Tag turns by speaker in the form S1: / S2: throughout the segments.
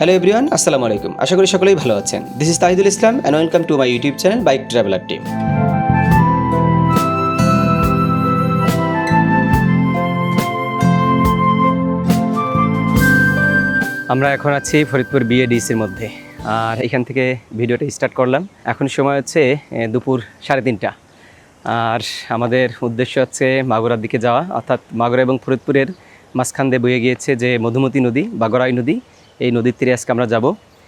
S1: Hello everyone আসসালামু আলাইকুম আশা করি সকলেই ভালো আছেন। This is Tahidul Islam and welcome to my YouTube channel bike traveller team আমরা এখন আছি ফরিদপুর বিএডিসির মধ্যে। আর এখান থেকে ভিডিওটা স্টার্ট করলাম। এখন সময় হচ্ছে দুপুর সাড়ে তিনটা। আর আমাদের উদ্দেশ্য হচ্ছে মাগুরার দিকে যাওয়া। অর্থাৎ মাগুরা এবং ফরিদপুরের মাঝখান দিয়ে বয়ে গিয়েছে যে মধুমতি নদী বা গড়াই নদী। এই নদীর তীরে আজকে আমরা যাব।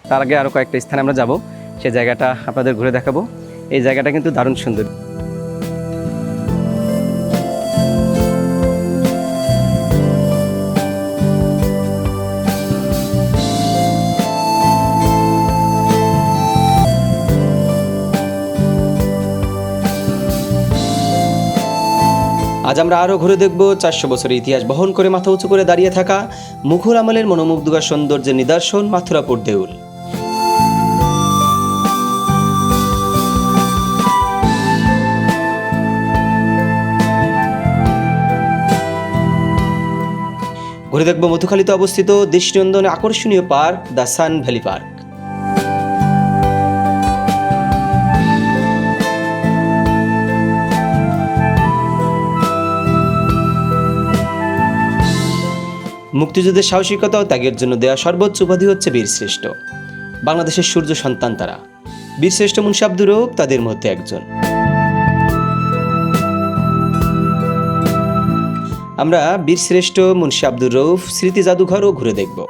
S1: তার আগে আরও কয়েকটা স্থানে আমরা যাব। সেই জায়গাটা আপনাদের ঘুরে দেখাবো। এই জায়গাটা কিন্তু দারুণ সুন্দর। আজ আমরা আরও ঘুরে দেখব চারশো বছরের ইতিহাস বহন করে মাথা উঁচু করে দাঁড়িয়ে থাকা মুঘল আমলের মনোমুগ্ধকার সৌন্দর্যের নিদর্শন মাথুরাপুর দেউল। ঘুরে দেখব মধুখালীতে অবস্থিত দৃষ্টিনন্দন আকর্ষণীয় park the Sun Valley park. মুক্তিযুদ্ধের সাহসিকতা ও ত্যাগের জন্য দেওয়া সর্বোচ্চ উপাধি হচ্ছে বীরশ্রেষ্ঠ। বাংলাদেশের সূর্য সন্তান তারা। বীরশ্রেষ্ঠ মুন্সি আব্দুর তাদের মধ্যে একজন। আমরা বীরশ্রেষ্ঠ মুন্সি আব্দুর রৌফ স্মৃতি জাদুঘরও ঘুরে দেখব।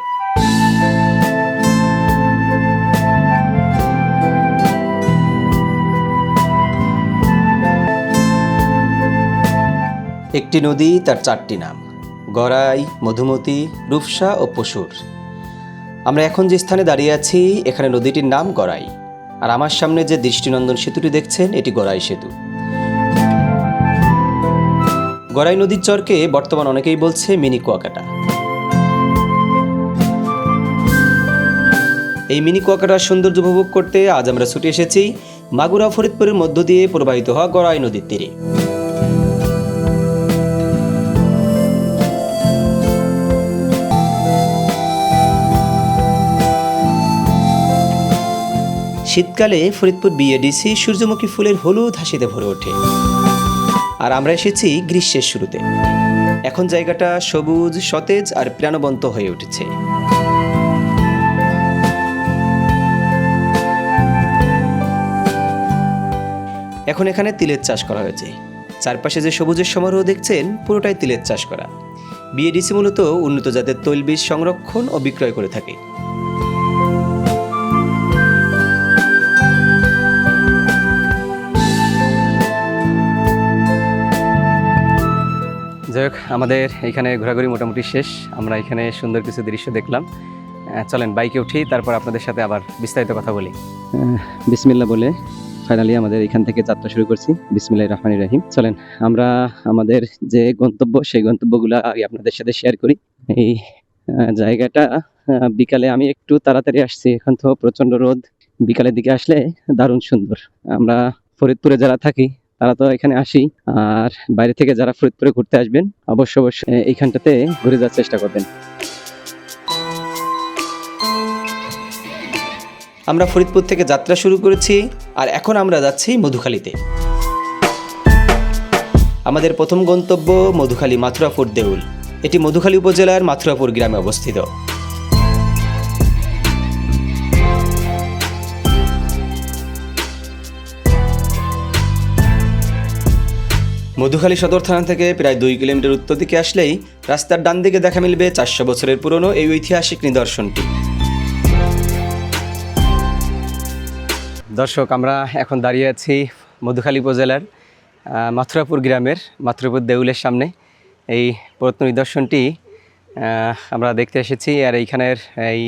S1: একটি নদী তার চারটি নাম। গড়াই, মধুমতি, রূপসা ও পশুর। আমরা এখন যে স্থানে দাঁড়িয়ে আছি, এখানে নদীটির নাম গড়াই। আর আমার সামনে যে দৃষ্টিনন্দন সেতুটি দেখছেন, এটি গড়াই সেতু। গড়াই নদীর চরকে বর্তমান অনেকেই বলছে মিনি কুয়াকাটা। এই মিনি কুয়াকাটার সৌন্দর্য উপভোগ করতে আজ আমরা ছুটে এসেছি মাগুরা, ফরিদপুরের মধ্য দিয়ে প্রবাহিত হওয়া গড়াই নদীর তীরে। শীতকালে ফরিদপুর বিএডিসি সূর্যমুখী ফুলের হলুদ হাসিতে ভরে ওঠে। আর আমরা এসেছি গ্রীষ্মের শুরুতে। এখন জায়গাটা সবুজ, সতেজ আর প্রাণবন্ত হয়ে উঠেছে। এখন এখানে তিলের চাষ করা হয়েছে। চারপাশে যে সবুজের সমারোহ দেখছেন, পুরোটাই তিলের চাষ করা। বিএডিসি মূলত উন্নত জাতের তৈলবীজ সংরক্ষণ ও বিক্রয় করে থাকে। যাই হোক, আমাদের এখানে ঘোরাঘুরি মোটামুটি শেষ। আমরা এখানে সুন্দর কিছু দৃশ্য দেখলাম। চলেন, বাইকে উঠি, তারপর আপনাদের সাথে আবার বিস্তারিত কথা বলি। বিসমিল্লা বলে ফাইনালি আমাদের এখান থেকে যাত্রা শুরু করছি। বিসমিল্লাহ রহমান রাহিম। চলেন, আমরা আমাদের যে গন্তব্য, সেই গন্তব্যগুলো আপনাদের সাথে শেয়ার করি। এই জায়গাটা বিকালে আমি একটু তাড়াতাড়ি আসছি। এখন তো প্রচণ্ড রোদ। বিকালের দিকে আসলে দারুণ সুন্দর। আমরা ফরিদপুরে যারা থাকি তারা তো এখানে আসি আর বাইরে থেকে যারা ফরিদপুরে ঘুরতে আসবেন, অবশ্য অবশ্যই এইখানটাতে ঘুরে যাওয়ার চেষ্টা করবেন। আমরা ফরিদপুর থেকে যাত্রা শুরু করেছি, আর এখন আমরা যাচ্ছি মধুখালীতে। আমাদের প্রথম গন্তব্য মধুখালী মাথুরাপুর দেউল। এটি মধুখালী উপজেলার মাথুরাপুর গ্রামে অবস্থিত। মধুখালী সদর থানা থেকে প্রায় দুই কিলোমিটার উত্তর দিকে আসলেই রাস্তার ডান দিকে দেখা মিলবে চারশো বছরের পুরনো এই ঐতিহাসিক নিদর্শনটি। দর্শক, আমরা এখন দাঁড়িয়ে আছি মধুখালী উপজেলার মাথুরাপুর গ্রামের, মাথুরাপুর দেউলের সামনে। এই প্রত্ন নিদর্শনটি আমরা দেখতে এসেছি আর এইখানের এই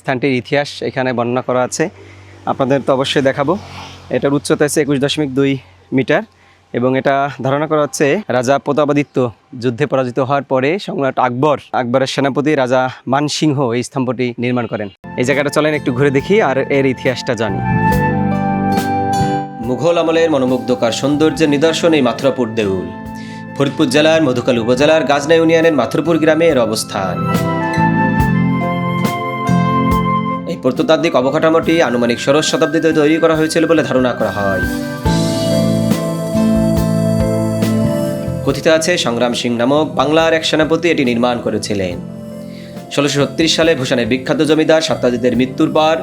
S1: স্থানটির ইতিহাস এখানে বর্ণনা করা আছে। আপনাদের তো অবশ্যই দেখাবো। এটার উচ্চতা আছে একুশ দশমিক দুই মিটার। এবং এটা ধারণা করা হচ্ছে রাজা প্রতাপাদিত্য যুদ্ধে পরাজিত হওয়ার পরে সম্রাট আকবর, আকবরের সেনাপতি রাজা মানসিংহ এই স্তম্ভটি নির্মাণ করেন। এই জায়গাটা চলেন একটু ঘুরে দেখি আর এর ইতিহাসটা জানি। মুঘল আমলের মনোমুগ্ধকার সৌন্দর্যের নিদর্শন এই মাথুরাপুর দেউল। ফরিদপুর জেলার মধুকাল উপজেলার গাজনা ইউনিয়নের মাথুরপুর গ্রামে এর অবস্থান।
S2: এই প্রত্নতাত্ত্বিক অবকাঠামোটি আনুমানিক ষোড়শ শতাব্দীতে তৈরি করা হয়েছিল বলে ধারণা করা হয়। কথিত আছে, সংগ্রাম সিং নামক বাংলার এক সেনাপতি এটি নির্মাণ করেছিলেন। ষোলোশো সালে ভূষণের বিখ্যাত জমিদার সত্যাজিতের মৃত্যুর পর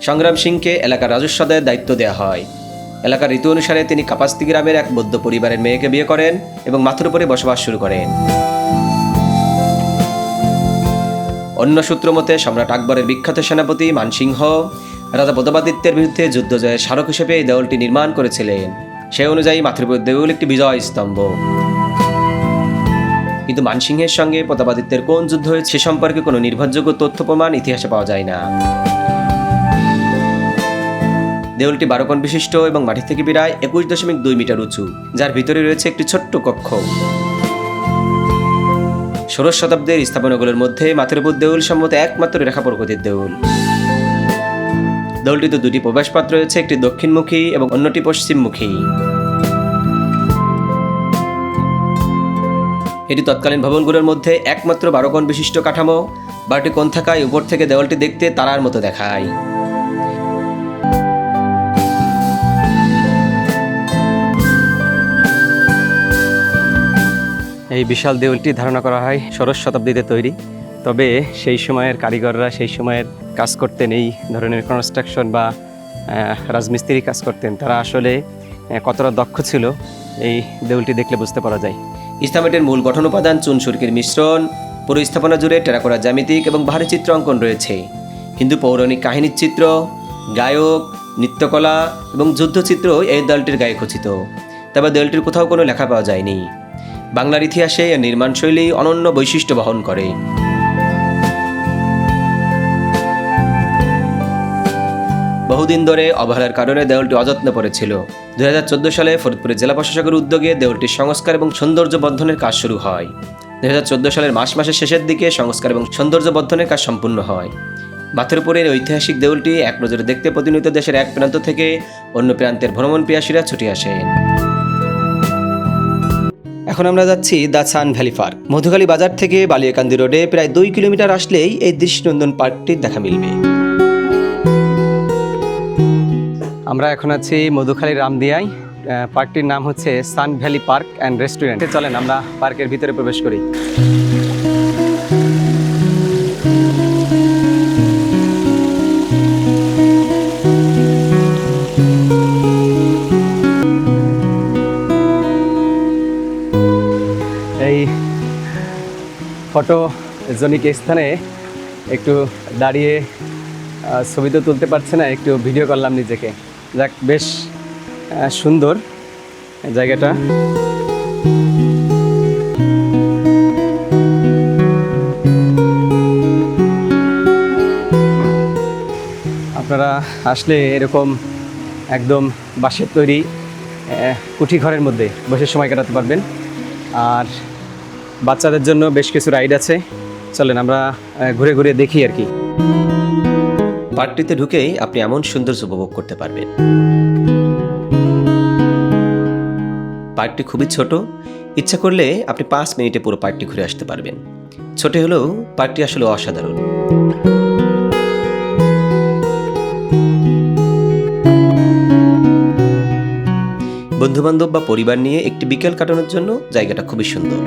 S2: সংগ্রাম সিংকে এলাকার রাজস্ব আদায়ের দায়িত্ব দেওয়া হয়। এলাকার ঋতু অনুসারে তিনি কাপাস্তি গ্রামের এক বৌদ্ধ পরিবারের মেয়েকে বিয়ে করেন এবং মাথুর উপরে বসবাস শুরু করেন। অন্য সূত্র মতে, সম্রাট আকবরের বিখ্যাত সেনাপতি মানসিংহ রাজা প্রতাপাদিত্যের বিরুদ্ধে যুদ্ধ জয়ের স্মারক হিসেবে এই দেউলটি নির্মাণ করেছিলেন। সে অনুযায়ী মাতৃপুর দেউল একটি বিজয় স্তম্ভ। কিন্তু মানসিংহের সঙ্গে প্রতাপাদিত্যের কোন যুদ্ধ হয়েছে সে সম্পর্কে কোনো নির্ভরযোগ্য তথ্য প্রমাণ ইতিহাসে পাওয়া যায় না। দেউলটি বারো বিশিষ্ট এবং মাটি থেকে প্রায় একুশ দশমিক দুই মিটার উঁচু, যার ভিতরে রয়েছে একটি ছোট্ট কক্ষ। ষোড়শ শতাব্দীর স্থাপনাগুলোর মধ্যে মাথেরপুর দেউল সম্মত একমাত্র রেখা প্রকৃতির দেউল। দেউলটিতে দুটি প্রবেশপথ রয়েছে, একটি দক্ষিণমুখী এবং অন্যটি পশ্চিমমুখী। এটি তৎকালীন ভবনগুলোর মধ্যে একমাত্র বারো কোণ বিশিষ্ট কাঠামো। বারোটি কোণ থাকায় উপর থেকে দেওয়ালটি দেখতে তারার মতো দেখায়।
S1: এই বিশাল দেউলটি ধারণা করা হয় ষোড়শ শতাব্দীতে তৈরি। তবে সেই সময়ের কারিগররা সেই সময়ের কাজ করতেন, এই ধরনের কনস্ট্রাকশন বা রাজমিস্ত্রি কাজ করতেন। তারা আসলে কতটা দক্ষ ছিল, এই দেউলটি দেখলে বুঝতে পারা যায়।
S2: ইসলামেটের মূল গঠন উপাদান চুন সুরকির মিশ্রণ পুরো স্থাপনা জুড়ে টেরাকোরা জ্যামিতিক এবং ভারী চিত্র অঙ্কন রয়েছে। হিন্দু পৌরাণিক কাহিনীর চিত্র, গায়ক, নৃত্যকলা এবং যুদ্ধচিত্র এই দলটির গায়ে খচিত। তবে দলটির কোথাও কোনো লেখা পাওয়া যায়নি। বাংলার ইতিহাসে এর নির্মাণশৈলী অনন্য বৈশিষ্ট্য বহন করে। বহুদিন ধরে অবহেলার কারণে দেউলটি অযত্ন পড়েছিল। দুই সালে ফরিদপুরের জেলা প্রশাসকের উদ্যোগে দেউলটির সংস্কার এবং সৌন্দর্য বর্ধনের কাজ শুরু হয়। দুই সালের মাস মাসের শেষের দিকে সংস্কার এবং সৌন্দর্য বর্ধনের কাজ সম্পূর্ণ হয়। মাথুরপুরের ঐতিহাসিক দেউলটি এক নজরে দেখতে প্রতিনিয়ত দেশের এক প্রান্ত থেকে অন্য প্রান্তের ভ্রমণ পিয়াসীরা ছুটে আসেন এখন আমরা যাচ্ছি the Sun Valley park. Madhukhali বাজার থেকে বালিয়াকান্দি রোডে প্রায় দুই কিলোমিটার আসলেই এই দৃষ্টিনন্দন পার্কটির দেখা মিলবে।
S1: আমরা এখন আছি মধুখালী রামদিয়ায় পার্কটির নাম হচ্ছে Sun Valley park and restaurant. চলেন আমরা পার্কের ভিতরে প্রবেশ করি। এই ফটো জনিক স্থানে একটু দাঁড়িয়ে ছবি তো তুলতে পারছে না, একটু ভিডিও করলাম নিজেকে। যাক, বেশ সুন্দর জায়গাটা। আপনারা আসলে এরকম একদম বাঁশের তৈরি কুঠি ঘরের মধ্যে বসে সময় কাটাতে পারবেন। আর বাচ্চাদের জন্য বেশ কিছু রাইড আছে। চলেন, আমরা ঘুরে ঘুরে দেখি আর কি।
S2: পার্কটিতে ঢুকেই আপনি এমন সৌন্দর্য উপভোগ করতে পারবেন। পার্কটি খুবই ছোট। ইচ্ছা করলে আপনি পাঁচ মিনিটে পুরো পার্কটি ঘুরে আসতে পারবেন। ছোট হলেও পার্কটি আসলে অসাধারণ। বন্ধুবান্ধব বা পরিবার নিয়ে একটি বিকেল কাটানোর জন্য জায়গাটা খুবই সুন্দর।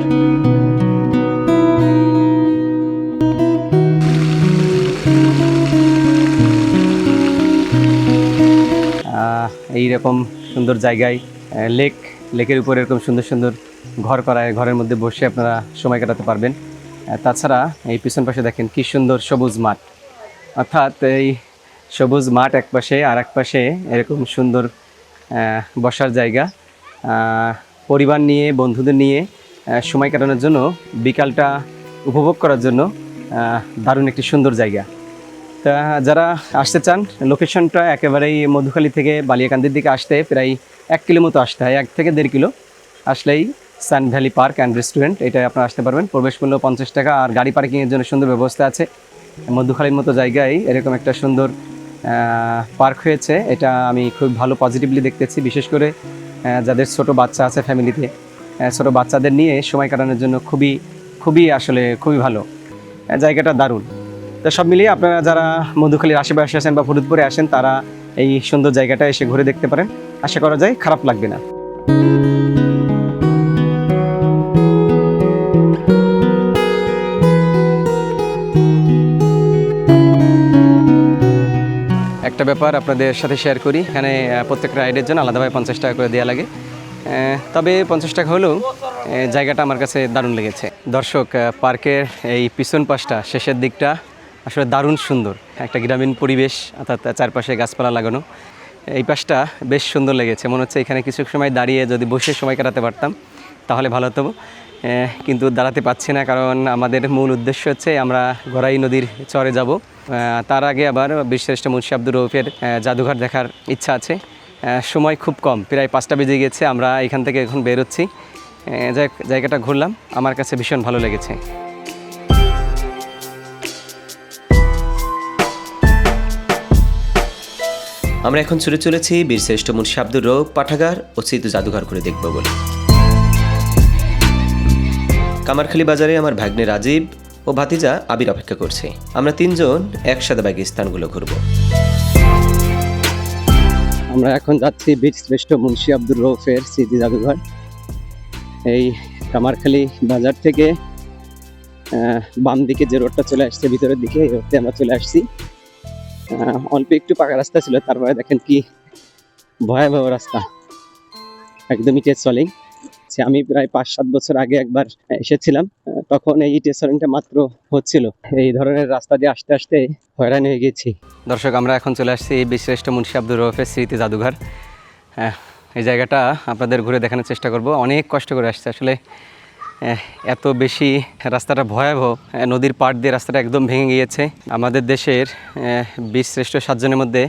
S1: আহ, এইরকম সুন্দর জায়গায় লেক লেকের উপর এরকম সুন্দর সুন্দর ঘর করায় ঘরের মধ্যে বসে আপনারা সময় কাটাতে পারবেন। তাছাড়া এই পিছন পাশে দেখেন কি সুন্দর সবুজ মাঠ। অর্থাৎ এই সবুজ মাঠ এক পাশে আর এক পাশে এরকম সুন্দর বসার জায়গা। পরিবার নিয়ে বন্ধুদের নিয়ে সময় কাটানোর জন্য বিকালটা উপভোগ করার জন্য দারুণ একটি সুন্দর জায়গা। তা যারা আসতে চান লোকেশনটা একেবারেই মধুখালী থেকে বালিয়াকান্দির দিকে আসতে প্রায় এক কিলো মতো আসতে হয়, এক থেকে দেড় কিলো। আসলেই Sun Valley park and restaurant এটা আপনারা আসতে পারবেন। প্রবেশ মূল্য পঞ্চাশ টাকা আর গাড়ি পার্কিংয়ের জন্য সুন্দর ব্যবস্থা আছে। মধুখালীর মতো জায়গায় এরকম একটা সুন্দর পার্ক হয়েছে। এটা আমি খুব ভালো পজিটিভলি দেখতেছি, বিশেষ করে যাদের ছোট বাচ্চা আছে ফ্যামিলিতে ছোট বাচ্চাদের নিয়ে সময় কাটানোর জন্য খুবই খুবই আসলে খুবই ভালো। জায়গাটা দারুণ। তো সব মিলিয়ে আপনারা যারা মধুখালীর আশেপাশে আসেন বা ফরিদপুরে আসেন তারা এই সুন্দর জায়গাটা এসে ঘুরে দেখতে পারেন। আশা করা যায় খারাপ লাগবে না। একটা ব্যাপার আপনাদের সাথে শেয়ার করি। এখানে আহ, প্রত্যেকটা রাইডের জন্য আলাদাভাবে পঞ্চাশ টাকা করে দেওয়া লাগে। তবে পঞ্চাশ টাকা হলেও জায়গাটা আমার কাছে দারুণ লেগেছে। দর্শক পার্কের এই পিছন পাশটা শেষের দিকটা আসলে দারুণ সুন্দর। একটা গ্রামীণ পরিবেশ, অর্থাৎ চারপাশে গাছপালা লাগানো। এই পাশটা বেশ সুন্দর লেগেছে। মনে হচ্ছে এখানে কিছু সময় দাঁড়িয়ে যদি বসে সময় কাটাতে পারতাম, তাহলে ভালো হতো। কিন্তু দাঁড়াতে পারছি না, কারণ আমাদের মূল উদ্দেশ্য হচ্ছে আমরা গড়াই নদীর চরে যাব। তার আগে আবার বীরশ্রেষ্ঠ মুন্সি আব্দুর রৌফের জাদুঘর দেখার ইচ্ছা আছে। সময় খুব কম, প্রায় পাঁচটা বেজে গেছে আমরা এখান থেকে এখন বেরোচ্ছি। জায়গাটা ঘুরলাম, আমার কাছে ভীষণ ভালো লেগেছে।
S2: আমরা এখন ছুটে চলেছি বীরশ্রেষ্ঠ মুন্সি আব্দুর রৌফ পাঠাগার ও স্মৃতি জাদুঘর করে দেখব বলে। কামারখালী বাজারে আমার ভাগ্নে রাজীব ও ভাতিজা আবির অপেক্ষা করছে। আমরা তিনজন একসাথে বাকি স্থানগুলো ঘুরবো।
S1: আমরা এখন যাচ্ছি বীর শ্রেষ্ঠ মুন্সি আব্দুর রৌফের স্মৃতি জাদুঘর। এই কামারখালী বাজার থেকে বাম দিকে যে রোডটা চলে আসছে, ভিতরের দিকে, এই রোডতে আমরা চলে আসছি। অল্প একটু পাকা রাস্তা ছিল তারপরে দেখেন কি ভয়াবহ রাস্তা। একদমই টেস্ট সলিং সে আমি প্রায় পাঁচ সাত বছর আগে একবার এসেছিলাম তখন এই টেস্ট সলিংটা মাত্র হচ্ছিল। এই ধরনের রাস্তা দিয়ে আসতে আসতে হয়রান হয়ে গেছি। দর্শক আমরা এখন চলে আসছি বিশ্রেষ্ঠ মুন্সি আব্দুর রৌফের স্মৃতি জাদুঘর। আহ, এই জায়গাটা আপনাদের ঘুরে দেখানোর চেষ্টা করব। অনেক কষ্ট করে আসছে। আসলে এত বেশি রাস্তাটা ভয়াবহ নদীর পাড় দিয়ে রাস্তাটা একদম ভেঙে গিয়েছে। আমাদের দেশের বিশ্রেষ্ঠ সাতজনের মধ্যে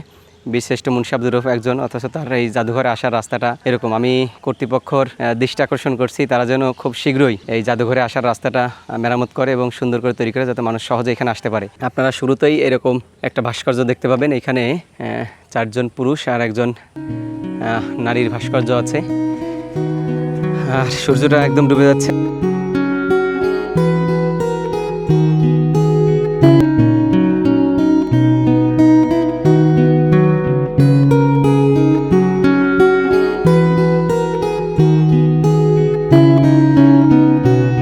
S1: বিশ্রেষ্ঠ মুন্সি আব্দুর রৌফ একজন, অথচ তার এই জাদুঘরে আসার রাস্তাটা এরকম। আমি কর্তৃপক্ষর দৃষ্টি আকর্ষণ করছি, তারা যেন খুব শীঘ্রই এই জাদুঘরে আসার রাস্তাটা মেরামত করে এবং সুন্দর করে তৈরি করে যাতে মানুষ সহজে এখানে আসতে পারে। আপনারা শুরুতেই এরকম একটা ভাস্কর্য দেখতে পাবেন। এখানে চারজন পুরুষ আর একজন নারীর ভাস্কর্য আছে। আর সূর্যটা একদম ডুবে যাচ্ছে।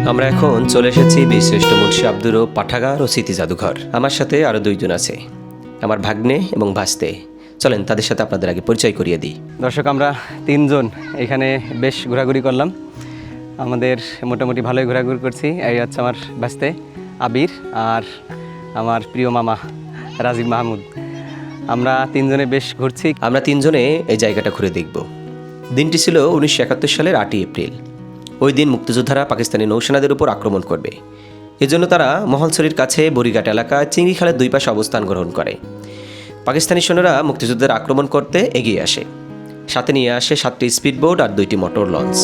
S2: আমরা এখন চলে এসেছি বীরশ্রেষ্ঠ মুন্সি আব্দুর রৌফ পাঠাগার ও স্মৃতি জাদুঘর। আমার সাথে আরও দুইজন আছে। আমার ভাগ্নে এবং ভাস্তে। চলেন তাদের সাথে আপনাদের আগে পরিচয় করিয়ে দিই।
S1: দর্শক আমরা তিনজন এখানে বেশ ঘোরাঘুরি করলাম। আমাদের মোটামুটি ভালোই ঘোরাঘুরি করছি। এই হচ্ছে আমার বাস্তে আবির আর আমার প্রিয় মামা রাজীব মাহমুদ। আমরা তিনজনে বেশ ঘুরছি।
S2: আমরা তিনজনে এই জায়গাটা ঘুরে দেখব। দিনটি ছিল উনিশশো একাত্তর সালের আটই এপ্রিল। ওই দিন মুক্তিযোদ্ধারা পাকিস্তানি নৌসেনাদের উপর আক্রমণ করবে। এজন্য তারা মহলছড়ির কাছে বরিঘাট এলাকা চিংড়ি খালের দুই পাশে অবস্থান গ্রহণ করে। পাকিস্তানি সৈন্যরা মুক্তিযুদ্ধের আক্রমণ করতে এগিয়ে আসে। সাথে নিয়ে আসে সাতটি স্পিডবোট আর দুইটি মোটর লঞ্চ।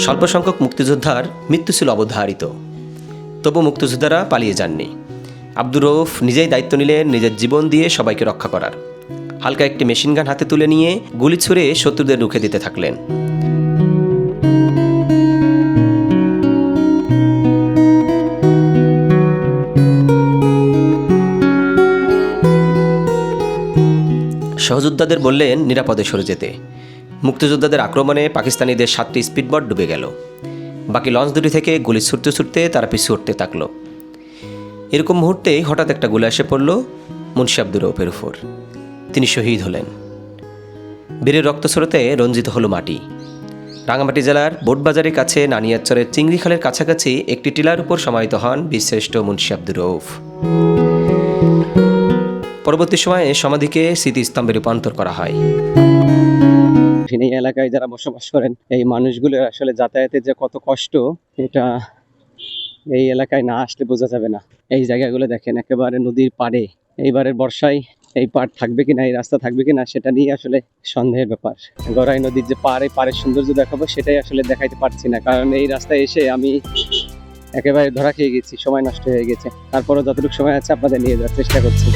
S2: স্বল্প সংখ্যক মুক্তিযোদ্ধার মৃত্যু ছিল অবধারিত। তবু মুক্তিযোদ্ধারা পালিয়ে যাননি। আব্দুর রৌফ নিজেই দায়িত্ব নিলেন নিজের জীবন দিয়ে সবাইকে রক্ষা করার। হালকা একটি মেশিনগান হাতে তুলে নিয়ে গুলি ছুড়ে শত্রুদের রুখে দিতে থাকলেন। সহযোদ্ধাদের বললেন, নিরাপদে সরে যেতে। মুক্তিযোদ্ধাদের আক্রমণে পাকিস্তানিদের সাতটি স্পিডবোট ডুবে গেল। বাকি লঞ্চ দুটি থেকে গুলি ছুটতে ছুটতে তারা পিছু উঠতে থাকল। এরকম মুহূর্তেই হঠাৎ একটা গুলি এসে পড়ল মুন্সি আব্দুর রৌফের উপর। তিনি শহীদ হলেন। বীরের রক্তস্রোতে রঞ্জিত হলো মাটি। রাঙামাটি জেলার বোটবাজারের কাছে নানিয়ারচরের চিংড়ি খালের কাছাকাছি একটি টিলার উপর সমাহিত হন বীরশ্রেষ্ঠ মুন্সি আব্দুর রৌফ পরবর্তী সময়ে সমাধিকে স্মৃতিস্তম্ভে রূপান্তর করা হয়।
S1: এই এলাকায় যারা বসবাস করেন, এই মানুষগুলো আসলে যাতায়াতের যে কত কষ্ট, এটা এই এলাকায় না আসলে বোঝা যাবে না। এই জায়গাগুলো দেখেন, একেবারে নদীর পাড়ে। এইবারের বর্ষায় এই পাড় থাকবে কিনা, এই রাস্তা থাকবে কিনা, সেটা নিয়ে আসলে সন্দেহের ব্যাপার। গড়াই নদীর যে পাড়, পাড়ের সৌন্দর্য দেখাবো, সেটাই আসলে দেখাইতে পারছি না। কারণ এই রাস্তায় এসে আমি একেবারে ধরা খেয়ে গেছি, সময় নষ্ট হয়ে গেছে। তারপরও যতটুকু সময় আছে আপনাদের নিয়ে যাওয়ার চেষ্টা করছি।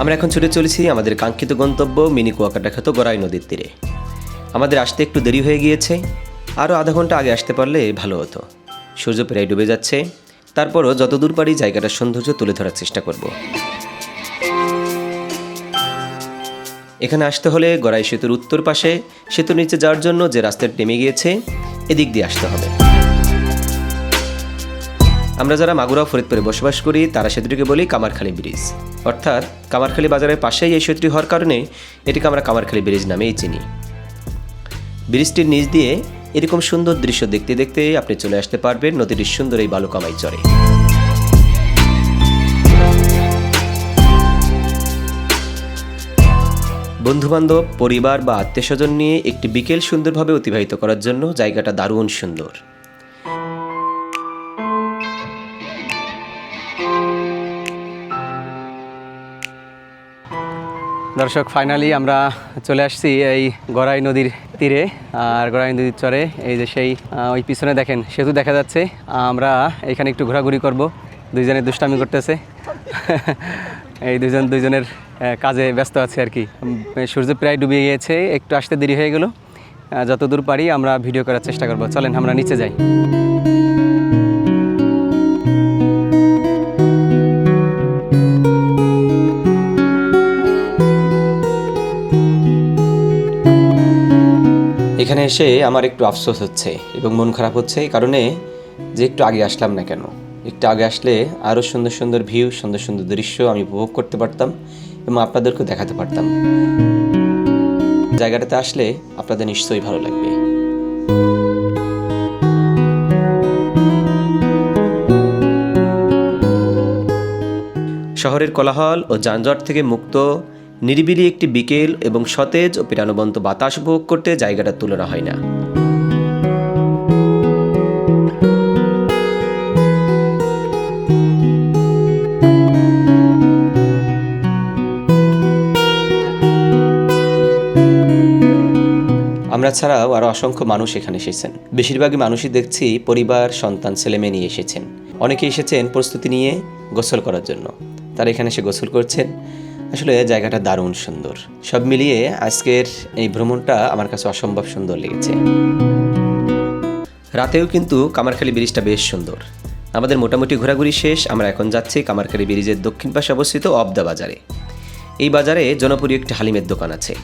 S2: আমরা এখন ছুটে চলেছি আমাদের কাঙ্ক্ষিত গন্তব্য মিনি কুয়াকাটা খ্যাত গড়াই নদীর তীরে। আমাদের আসতে একটু দেরি হয়ে গিয়েছে। আরও আধা ঘণ্টা আগে আসতে পারলে ভালো হতো। সূর্য প্রায় ডুবে যাচ্ছে। তারপরও যতদূর পারি জায়গাটার সৌন্দর্য তুলে ধরার চেষ্টা করব। এখানে আসতে হলে গড়াই সেতুর উত্তর পাশে সেতুর নিচে যাওয়ার জন্য যে রাস্তাটি নেমে গিয়েছে, এদিক দিয়ে আসতে হবে। আমরা যারা মাগুরা ফরিদপুরে বসবাস করি, তারা সেতুটিকে বলি কামারখালী ব্রিজ। অর্থাৎ কামারখালী বাজারের পাশেই এই সেতুটি হওয়ার কারণে এটিকে আমরা কামারখালী ব্রিজ নামেই চিনি। ব্রিজটির নিচ দিয়ে এরকম সুন্দর দৃশ্য দেখতে দেখতে আপনি চলে আসতে পারবেন নদীর সুন্দর এই বালুকামাই চরে। বন্ধুবান্ধব, পরিবার বা আত্মীয় স্বজন নিয়ে একটি বিকেল সুন্দরভাবে অতিবাহিত করার জন্য জায়গাটা দারুণ সুন্দর।
S1: দর্শক ফাইনালি আমরা চলে আসছি এই গড়াই নদীর তীরে। আর গড়াই নদীর চরে এই যে সেই ওই পিছনে দেখেন সেতু দেখা যাচ্ছে। আমরা এখানে একটু ঘোরাঘুরি করব। দুইজনে দুষ্টামি করতেছে। এই দুজন দুইজনের আহ, কাজে ব্যস্ত আছে আর কি। সূর্য প্রায় ডুবে গিয়েছে একটু আসতে দেরি হয়ে গেল। যতদূর পারি আমরা ভিডিও করার চেষ্টা করব। চলেন আমরা নিচে যাই।
S2: এখানে এসে আমার একটু আফসোস হচ্ছে এবং মন খারাপ হচ্ছে এই কারণে যে একটু আগে আসলাম না কেন। একটু আগে আসলে আরও সুন্দর সুন্দর ভিউ, সুন্দর সুন্দর দৃশ্য আমি উপভোগ করতে পারতাম এবং আপনাদেরকেও দেখাতে পারতাম। জায়গাটাতে আসলে আপনাদের নিশ্চয়ই ভালো লাগবে। শহরের কোলাহল ও যানজট থেকে মুক্ত নিরিবিলি একটি বিকেল এবং সতেজ ও প্রাণবন্ত বাতাস উপভোগ করতে জায়গাটার তুলনা হয় না। আমরা ছাড়াও আরও অসংখ্য মানুষ এখানে এসেছেন। বেশিরভাগই মানুষই দেখছি পরিবার, সন্তান ছেলে মেয়ে নিয়ে এসেছেন। অনেকে এসেছেন প্রস্তুতি নিয়ে গোসল করার জন্য। তারা এখানে এসে গোসল করছেন। আসলে জায়গাটা দারুণ সুন্দর। সব মিলিয়ে আজকের এই ভ্রমণটা আমার কাছে অসম্ভব সুন্দর লেগেছে। রাতেও কিন্তু কামারখালী ব্রিজটা বেশ সুন্দর। আমাদের মোটামুটি ঘোরাঘুরি শেষ, আমরা এখন যাচ্ছি কামারখালী ব্রিজের দক্ষিণ পাশে অবস্থিত অবদা বাজারে। এই বাজারে জনপ্রিয় একটি হালিমের দোকান আছে।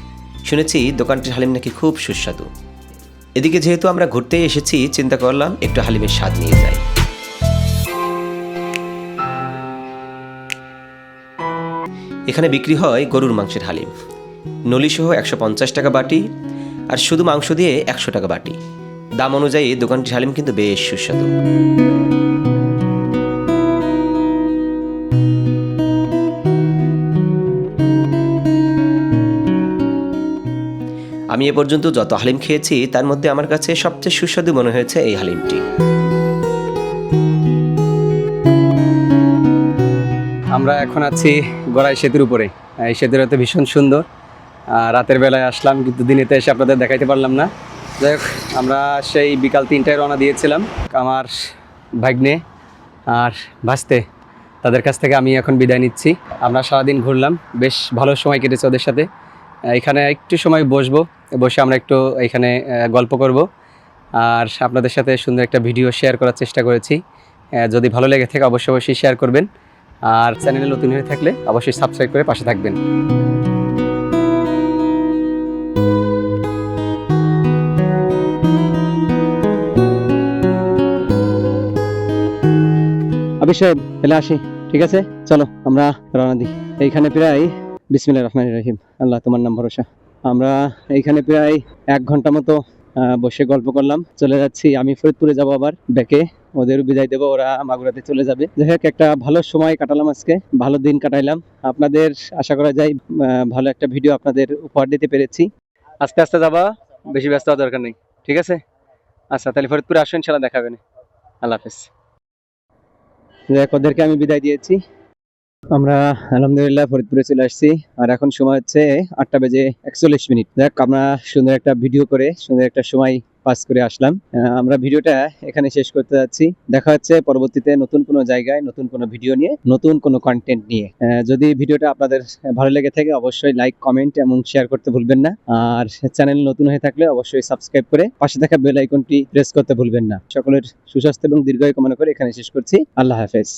S2: শুনেছি দোকানটির হালিম নাকি খুব সুস্বাদু। এদিকে যেহেতু আমরা ঘুরতেই এসেছি, চিন্তা করলাম একটু হালিমের স্বাদ নিয়ে যাই। এখানে বিক্রি হয় গরুর মাংসের হালিম। নলিসহ একশো পঞ্চাশ টাকা বাটি আর শুধু মাংস দিয়ে একশো টাকা বাটি। দাম অনুযায়ী দোকানটির হালিম কিন্তু বেশ সুস্বাদু। আমি এ পর্যন্ত যত হালিম খেয়েছি, তার মধ্যে আমার কাছে সবচেয়ে সুস্বাদু মনে হয়েছে এই হালিমটি।
S1: আমরা এখন আছি গড়াই সেতুর উপরে। এই সেতুটা তো ভীষণ সুন্দর। রাতের বেলায় আসলাম, কিন্তু দিনেতে এসে আপনাদের দেখাইতে পারলাম না। যাই হোক, আমরা সেই বিকাল তিনটায় রওনা দিয়েছিলাম আমার ভাগ্নে আর ভাসতে। তাদের কাছ থেকে আমি এখন বিদায় নিচ্ছি। আমরা সারাদিন ঘুরলাম, বেশ ভালো সময় কেটেছে ওদের সাথে। এখানে একটু সময় বসবো, বসে আমরা একটু এখানে গল্প করব। আর আপনাদের সাথে সুন্দর একটা ভিডিও শেয়ার করার চেষ্টা করেছি। যদি ভালো লেগে থাকে, অবশ্যই অবশ্যই শেয়ার করবেন। আর চ্যানেলে নতুন হয়ে থাকলে অবশ্যই সাবস্ক্রাইব করে পাশে থাকবেন। অবশ্যই এলে আসি, ঠিক আছে? চলো, আমরা রওনা দিই। এইখানে প্রায়, বিসমিল্লাহ রহমান রহিম। আল্লাহ তোমার নাম ভরসা। আমরা এইখানে প্রায় এক ঘণ্টা মতো বসে গল্প করলাম। চলে যাচ্ছি, আমি ফরিদপুরে যাব আবার, ব্যাকে। ওদের বিদায় দেবো, ওরা মাগুরাতে চলে যাবে। যাই হোক, একটা ভালো সময় কাটালাম আজকে, ভালো দিন কাটাইলাম। আপনাদের আশা করা যায় ভালো একটা ভিডিও আপনাদের উপহার দিতে পেরেছি। আস্তে আস্তে যাবা, বেশি ব্যস্ত হওয়ার দরকার নেই, ঠিক আছে? আচ্ছা তাহলে ফরিদপুরে আসুন সেটা দেখাবেন আল্লাহ হাফেজ। যাক ওদেরকে আমি বিদায় দিয়েছি। আমরা আলহামদুলিল্লাহ ফরিদপুরে চলে আসছি। আর এখন সময় হচ্ছে আটটা বেজে একচল্লিশ মিনিট। দেখ আমরা সুন্দর একটা ভিডিও করে, সুন্দর একটা সময় পাস করে আসলাম। আমরা ভিডিওটা এখানে শেষ করতে যাচ্ছি। দেখা হচ্ছে পরবর্তীতে নতুন কোনো জায়গায়, নতুন কোনো ভিডিও নিয়ে, নতুন কোনো কন্টেন্ট নিয়ে। যদি ভিডিওটা আপনাদের ভালো লেগে থাকে, অবশ্যই লাইক কমেন্ট এবং শেয়ার করতে ভুলবেন না। আর চ্যানেল নতুন হয়ে থাকলে অবশ্যই সাবস্ক্রাইব করে পাশে থাকা বেল আইকনটি প্রেস করতে ভুলবেন না। সকলের সুস্বাস্থ্য এবং দীর্ঘায়ু কামনা করে এখানে শেষ করছি। আল্লাহ হাফেজ।